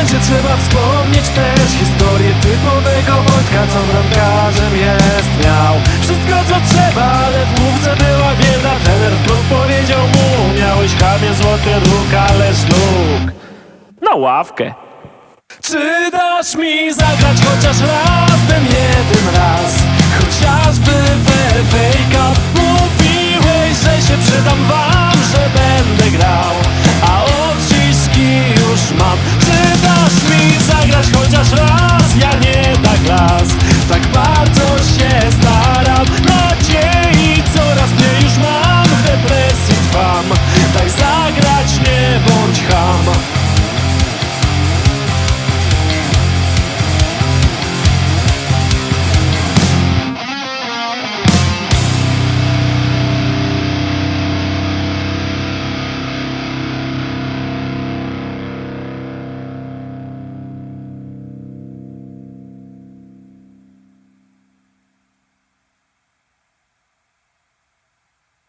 tym momencie trzeba wspomnieć też. Historię typowego Wojtka Co bramkarzem jest miał Wszystko co trzeba, ale w główce była bieda. Trener wprost powiedział mu Miałeś chamie złoty róg, ale szluk Na ławkę. Czy dasz mi zagrać chociaż raz, ten jeden raz Chociażby w